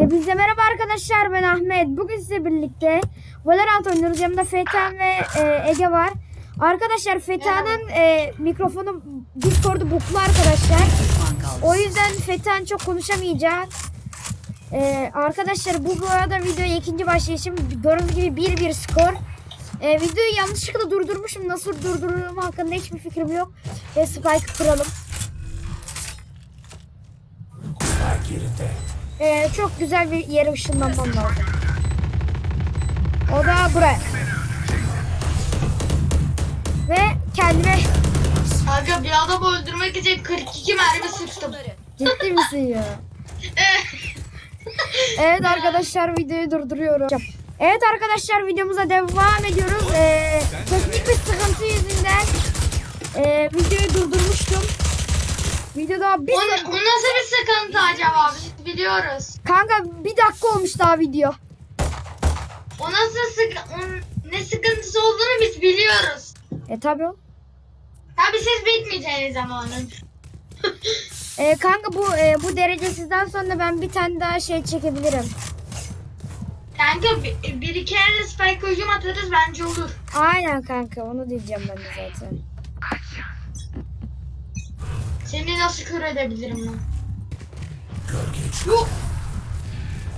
Hepinize merhaba arkadaşlar ben Ahmet. Bugün size birlikte Valorant oynuyoruz. Yanımda Fetan ve e, Ege var. Arkadaşlar Feta'nın e, mikrofonu Discord'u buklu arkadaşlar. O yüzden Fetan çok konuşamayacak. E, arkadaşlar bu bu arada videoya ikinci başlayışım. Gördüğünüz gibi 1-1 skor. E, videoyu yanlışlıkla durdurmuşum. Nasıl durdururum hakkında hiçbir fikrim yok. Ve Spike kuralım. Ee, çok güzel bir yere ışınlanmam lazım. O da buraya. Ve kendime Aga bir adam öldürmek için 42 mermi sıktım. ciddi misin ya? Evet arkadaşlar videoyu durduruyorum. Evet arkadaşlar videomuza devam ediyoruz. Ee, teknik bir sıkıntı yüzünden ee, videoyu durdurmuştum. Videoda bir O, sak- o nasıl bir sıkıntı acaba biz biliyoruz. kanka bir dakika olmuş daha video. O nasıl sık onun ne sıkıntısı olduğunu biz biliyoruz. E tabi o. Tabi siz bitmeyeceğiniz zamanın. Ee, kanka bu e, bu derecesizden sonra ben bir tane daha şey çekebilirim. Kanka bir, bir iki elle spike hücum atarız bence olur. Aynen kanka onu diyeceğim ben de zaten. Seni nasıl kör edebilirim lan? Yok.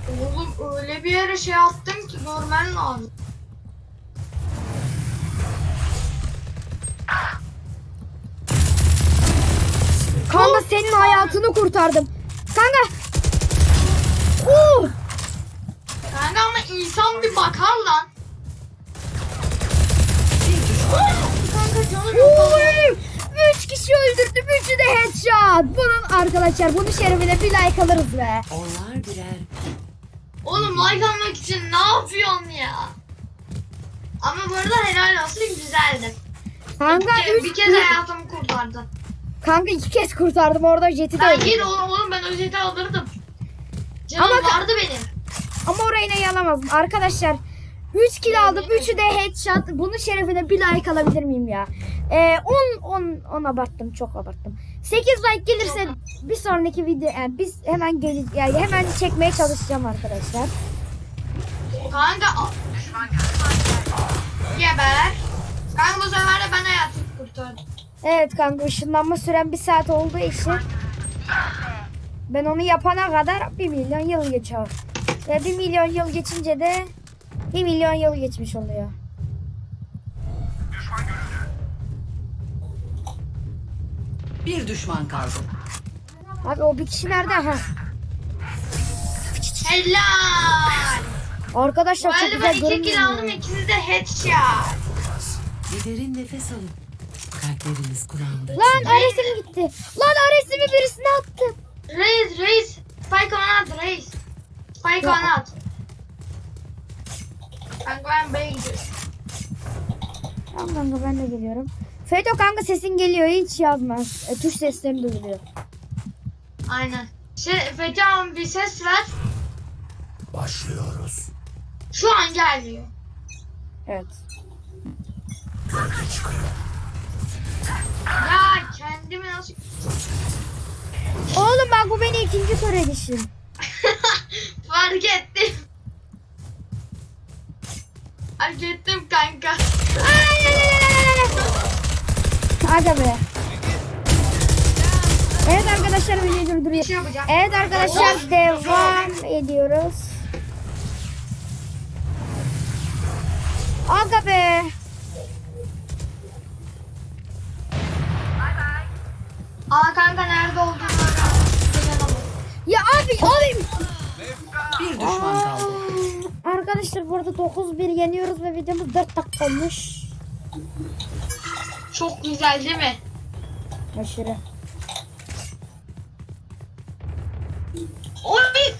Oğlum öyle bir yere şey attım ki görmen lazım. Kanka senin hayatını kurtardım. Kanka. Uh! Kanka ama insan bir bakar lan. Kişi öldürdüm. Üçü de headshot. Bunun arkadaşlar bunun şerefine bir like alırız be. Onlar birer Oğlum like almak için ne yapıyorsun ya? Ama bu arada helal olsun güzeldi. Kanka bir, ke- üç, bir kez hayatımı kurtardın. kanka iki kez kurtardım orada jeti de Ben öldürdüm. git oğlum, oğlum ben özeti alırdım. Canım Ama vardı benim. Ama orayı ne yalamazdım. Arkadaşlar 3 kill aldım. Üçü de headshot. Bunun şerefine bir like alabilir miyim ya? Ee, 10 10 10 abarttım. Çok abarttım. 8 like gelirse bir sonraki video yani biz hemen gel yani hemen çekmeye çalışacağım arkadaşlar. Kanka al. Geber. Kanka bu sefer de ben hayatımı kurtardım. Evet kanka ışınlanma süren bir saat olduğu için ben onu yapana kadar 1 milyon yıl geçiyor. Ve 1 milyon yıl geçince de 1 milyon yıl geçmiş oluyor. Bir düşman kaldı. Abi o bir kişi nerede? Ha. Helal. Arkadaşlar çok arada ben güzel iki kill aldım görünüyor. ikisi de headshot. Bir derin nefes alın. Kalpleriniz kulağında. Lan Ares'im gitti. Lan Ares'imi birisine attım. Reis reis. Spike ona at reis. Spike Ya. ona at. Kanka ben B'ye gidiyorum. Tamam kanka ben de geliyorum. Feto kanka sesin geliyor hiç yazmaz. E, tuş seslerini duyuluyor. Aynen. Şey, Fethi abi bir ses ver. Başlıyoruz. Şu an gelmiyor. Evet. Gölge çıkıyor. Ya kendimi nasıl... Oğlum bak bu beni ikinci kör edişim. Fark ettim. Fark ettim kanka. Aga be. Evet arkadaşlar videoyu durduruyor. şey. Evet arkadaşlar devam ediyoruz. Aga be. Aa kanka nerede olduğunu. Ya abi abi. Bir düşman kaldı. Arkadaşlar burada 9-1 yeniyoruz ve videomuz 4 dakika olmuş. Çok güzel değil mi? Aşırı. Oy!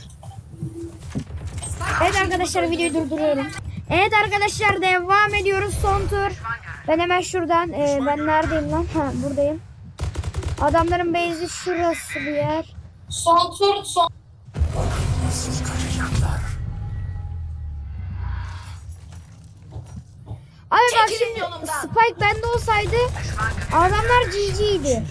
Evet arkadaşlar videoyu durduruyorum. Evet arkadaşlar devam ediyoruz son tur. Ben hemen şuradan e, ben neredeyim lan? Ha buradayım. Adamların base'i şurası bir yer. Son tur son. Spike bende olsaydı adamlar GG'ydi.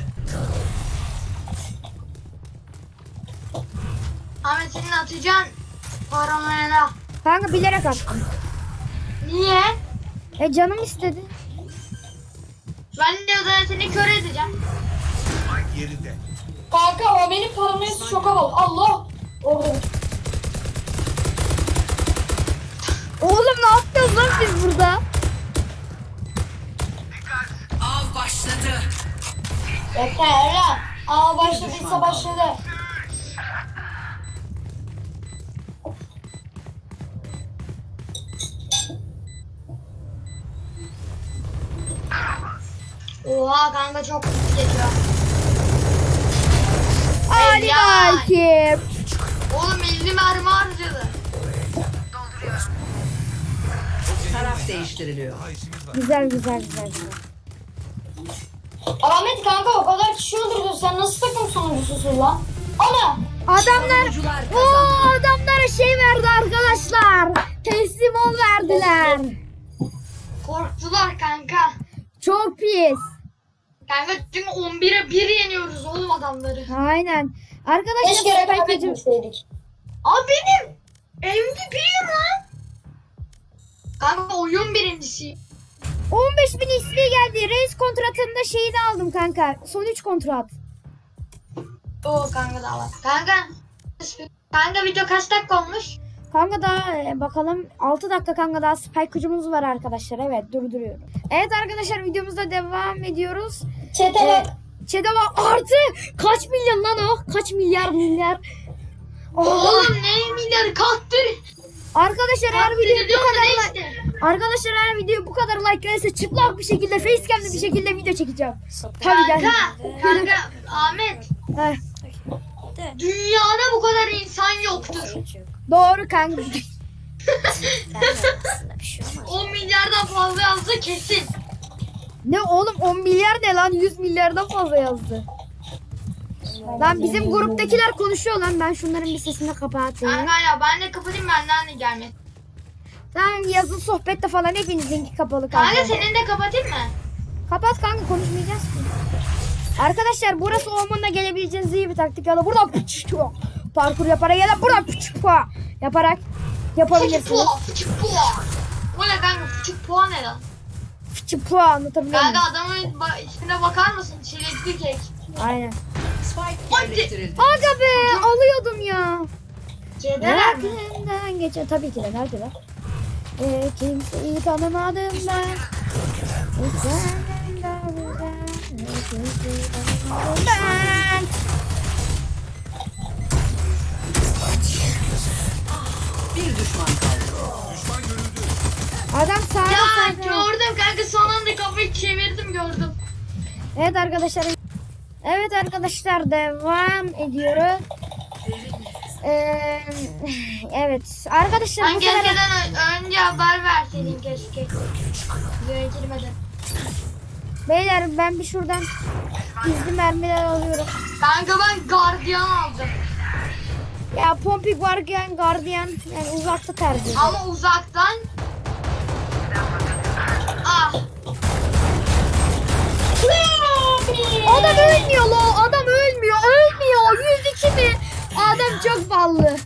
Ahmet senin atacağın Paranoya. Kanka bilerek attım. Niye? E canım istedi. Ben de o zaman seni kör edeceğim. Yerinde. Kanka o benim paranoyası çok havalı. Allah. Orada. Oğlum ne yapıyoruz lan biz burada? Yeter lan. Aa başladıysa başladı. Oha kanka çok kötü geçiyor. Hadi ya. bakayım. Oğlum 50 mermi harcadı. Taraf değiştiriliyor. Güzel güzel güzel güzel. Ahmet kanka o kadar kişi öldürdün. Sen nasıl takım sonuncususun lan? Ana. Adamlar o adamlara şey verdi arkadaşlar. Teslim ol verdiler. Korktular kanka. Çok pis. Kanka çünkü 11'e 1 yeniyoruz oğlum adamları. Aynen. Arkadaşlar Keşke rekabet hücum- etmeseydik. Abi benim MVP'yim lan. Kanka oyun birincisi. 15 bin XP geldi. Reis kontratında şeyini aldım kanka. Son 3 kontrat. Oo kanka daha var. Kanka. Kanka video kaç dakika olmuş? Kanka daha e, bakalım 6 dakika kanka daha spike gücümüz var arkadaşlar. Evet durduruyorum. Evet arkadaşlar videomuzda devam ediyoruz. Çete Evet. bak. Çede var artı kaç milyon lan o? Kaç milyar milyar? Oh. Oğlum ne milyarı kalktı. Arkadaşlar eğer video bu kadar da işte. Arkadaşlar eğer video bu kadar like gelirse çıplak bir şekilde facecam'lı bir şekilde video çekeceğim. Tabii gel. Kanka, kanka Ahmet. Heh, Dünyada bu kadar insan yoktur. doğru kanka. 10 milyardan fazla yazdı kesin. Ne oğlum 10 milyar ne lan 100 milyardan fazla yazdı. Lan bizim gruptakiler konuşuyor lan ben şunların bir sesini kapatayım. Kanka ya ben de kapatayım benden de gelmedi. Tamam yazın sohbette falan hepinizinki kapalı kanka. Kanka senin de kapatayım mı? Kapat kanka konuşmayacağız ki. Arkadaşlar burası ormana gelebileceğiniz iyi bir taktik ya da burada pıçıçı parkur yaparak ya da burada pıçıçı yaparak yapabilirsiniz. puan. O ne kanka fıçık puan ne lan? Pıçı anlatabiliyor muyum? Kanka adamın ba- ismine bakar mısın? Çilekli kek. Aynen. Spike yerleştirildi. Aga be alıyordum ya. Cederler mi? Aklımdan geçen tabii ki de nerede lan? Ee, kimseyi tanımadım ben. Ben. Bir düşman kaldı. Düşman görüldü. Adam sağa Ya sağa. gördüm kanka son anda kafayı çevirdim gördüm. Evet arkadaşlar. Evet arkadaşlar devam ediyoruz. Ee, evet arkadaşlar bu Sen sefer gelmeden ö- önce haber verseydin keşke. Videoya girmeden. beyler ben bir şuradan gizli mermiler alıyorum. Kanka ben gardiyan aldım. Ya Pompik varken gardiyan yani uzakta tercih. Ama uzaktan. Ah. Adam ölmüyor lo adam ölmüyor ölmüyor 102 mi? Adam çok ballı.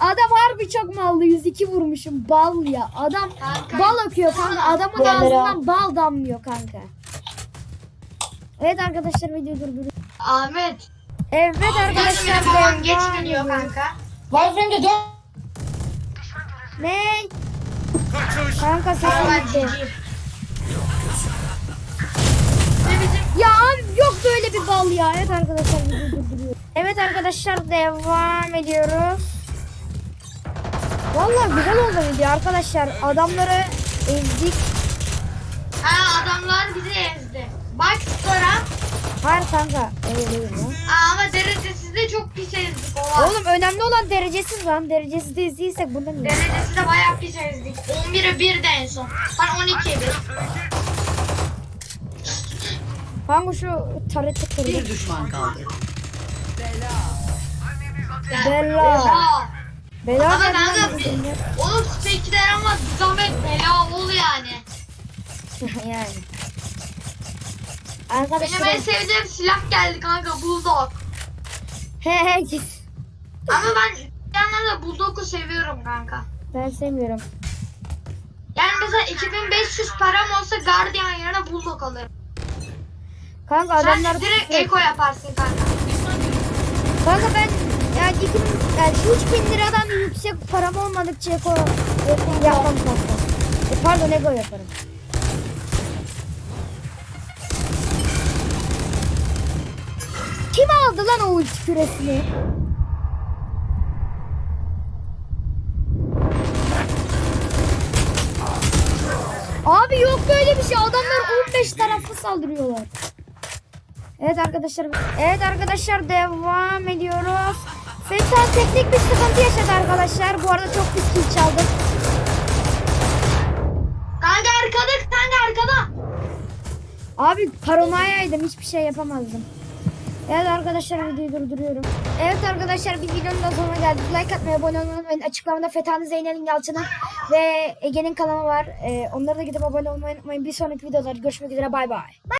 Adam harbi çok mallı 102 vurmuşum bal ya. Adam Kanka. bal akıyor kanka adamın Bu arada- ağzından bal damlıyor kanka. Evet arkadaşlar video durduruyor. Ahmet. Evet arkadaşlar diyor ediyoruz. kanka. Warframe'de dön. Ne? Kanka sesim gitti. Ya abi yok böyle bir bal ya. Evet arkadaşlar video durduruyor. Evet arkadaşlar devam ediyoruz. Vallahi güzel oldu video arkadaşlar. Adamları ezdik. ha, adamlar bizi ezdi. Bak sonra. Hayır kanka. Öyle değil ya. Aa, ama derecesiz de çok pis ezdik. Oha. Oğlum önemli olan derecesiz lan. Derecesiz de ezdiysek bundan iyi. Derecesi de bayağı pis ezdik. 11'e 1 de en son. Ben 12'ye 1. Kanka şu tarıtı Bir kırdı. düşman kaldı. Bella. Bela Ama kanka bir, oğlum spekler ama Zahmet bela ol yani. yani. Benim Arkadaşlar. en sevdiğim silah geldi kanka Bulldog. He he git. Ama ben yandan da Bulldog'u seviyorum kanka. Ben sevmiyorum. Yani mesela 2500 param olsa Guardian yerine Bulldog alırım. Kanka Sen adamlar direkt Eko yaparsın kanka. Kanka ben yani 2000 yani şu 3000 liradan yüksek param olmadıkça eko yapmam kanka. E, pardon ego yaparım. Kim aldı lan o ulti küresini? Abi yok böyle bir şey. Adamlar 15 taraflı saldırıyorlar. Evet arkadaşlar. Evet arkadaşlar devam ediyoruz. Fetal teknik bir sıkıntı yaşadı arkadaşlar. Bu arada çok pis kill çaldık. Kanka arkada kanka arkada. Abi paranoyaydım hiçbir şey yapamazdım. Evet arkadaşlar videoyu durduruyorum. Evet arkadaşlar bir videonun da sonuna geldik. Like atmayı, abone olmayı unutmayın. Açıklamada Fetha'nın Zeynel'in Yalçın'ın ve Ege'nin kanalı var. Ee, onlara da gidip abone olmayı unutmayın. Bir sonraki videoda görüşmek üzere. Bay bay.